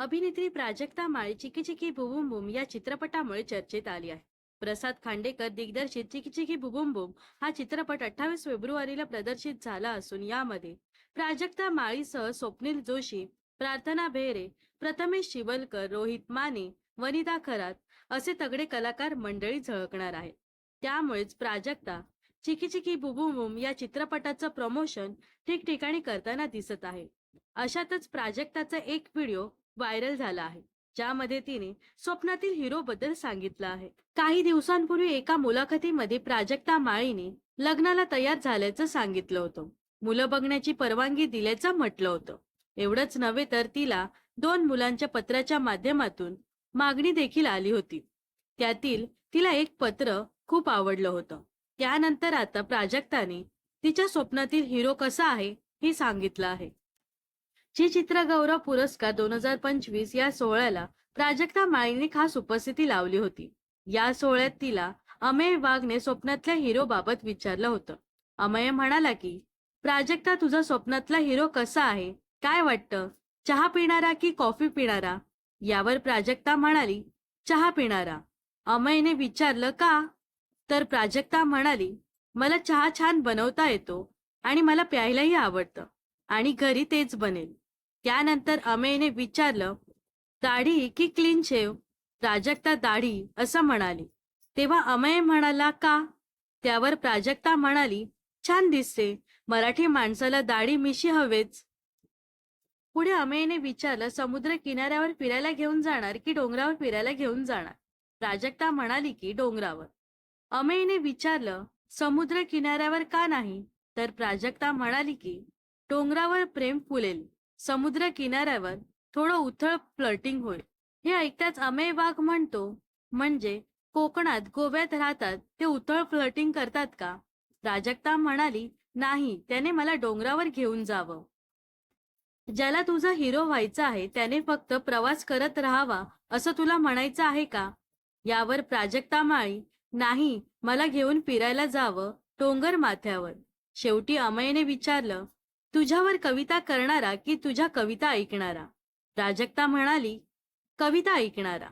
अभिनेत्री प्राजक्ता माळी चिकी चिकी बुबुम बुम या चित्रपटामुळे चर्चेत आली आहे. प्रसाद खांडेकर दिग्दर्शित चिकी चिकी बुबुम बुम हा चित्रपट अठ्ठावीस फेब्रुवारीला प्रदर्शित झाला असून यामध्ये प्राजक्ता माळीसह स्वप्नील जोशी प्रार्थना भेरे प्रथमेश शिवलकर रोहित माने वनिता खरात असे तगडे कलाकार मंडळी झळकणार आहेत. त्यामुळेच प्राजक्ता चिकी चिकी बुबुम या चित्रपटाचं प्रमोशन ठिकठिकाणी करताना दिसत आहे. अशातच प्राजक्ताचा एक व्हिडिओ व्हायरल झाला आहे ज्यामध्ये तिने स्वप्नातील हिरो बद्दल सांगितलं आहे. काही दिवसांपूर्वी एका मुलाखतीमध्ये प्राजक्ता माळीने लग्नाला तयार झाल्याचं सांगितलं होतं. मुलं बघण्याची परवानगी दिल्याचं म्हटलं होतं. एवढंच नव्हे तर तिला दोन मुलांच्या पत्राच्या माध्यमातून मागणी देखील आली होती. त्यातील तिला एक पत्र खूप आवडलं होतं. त्यानंतर आता प्राजक्ताने तिच्या स्वप्नातील हिरो कसा आहे हे सांगितलं आहे. जी चित्रगौरव पुरस्कार दोन हजार पंचवीस या सोहळ्याला प्राजक्ता माळीने खास उपस्थिती लावली होती. या सोहळ्यात तिला अमेय वाघने स्वप्नातल्या हिरो बाबत विचारलं होतं. अमय म्हणाला की प्राजक्ता तुझा स्वप्नातला हिरो कसा आहे? काय वाटतं? चहा पिणारा की कॉफी पिणारा? यावर प्राजक्ता म्हणाली चहा पिणारा. अमयने विचारलं का? तर प्राजक्ता म्हणाली मला चहा छान बनवता येतो आणि मला प्यायलाही आवडतं आणि घरी तेच बनेल. त्यानंतर अमेयने विचारलं दाढी की क्लीन शेव? प्राजक्ता दाढी असं म्हणाली. तेव्हा अमय म्हणाला का? त्यावर प्राजक्ता म्हणाली छान दिसते. मराठी माणसाला दाढी मिशी हवेच. पुढे अमेयने विचारलं समुद्र किनाऱ्यावर फिरायला घेऊन जाणार की डोंगरावर फिरायला घेऊन जाणार? प्राजक्ता म्हणाली की डोंगरावर. अमेयने विचारलं समुद्र किनाऱ्यावर का नाही? तर प्राजक्ता म्हणाली की डोंगरावर प्रेम फुलेल. समुद्र किनाऱ्यावर थोडं उथळ फ्लर्टिंग होईल. हे ऐकताच अमेय वाघ म्हणतो म्हणजे कोकणात गोव्यात राहतात ते उथळ फ्लर्टिंग करतात का? प्राजक्ता म्हणाली नाही त्याने मला डोंगरावर घेऊन जावं. ज्याला तुझा हिरो व्हायचा आहे त्याने फक्त प्रवास करत राहावा असं तुला म्हणायचं आहे का? यावर प्राजक्ता माळी नाही मला घेऊन फिरायला जावं डोंगर माथ्यावर. शेवटी अमयने विचारलं तुझ्यावर कविता करणारा की तुझ्या कविता ऐकणारा? प्राजक्ता म्हणाली कविता ऐकणारा.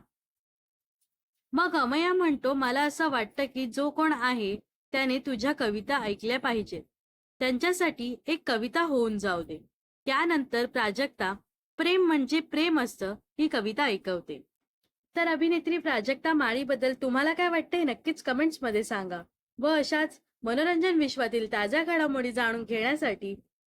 मग अमया म्हणतो मला असं वाटतं की जो कोण आहे त्याने तुझ्या कविता ऐकल्या पाहिजेत. त्यांच्यासाठी एक कविता होऊन जाऊ दे. त्यानंतर प्राजक्ता प्रेम म्हणजे प्रेम असतं ही कविता ऐकवते. तर अभिनेत्री प्राजक्ता माळीबद्दल तुम्हाला काय वाटतंय? नक्कीच कमेंट्समध्ये सांगा. व अशाच मनोरंजन विश्वातील ताज्या घडामोडी जाणून घेण्यासाठी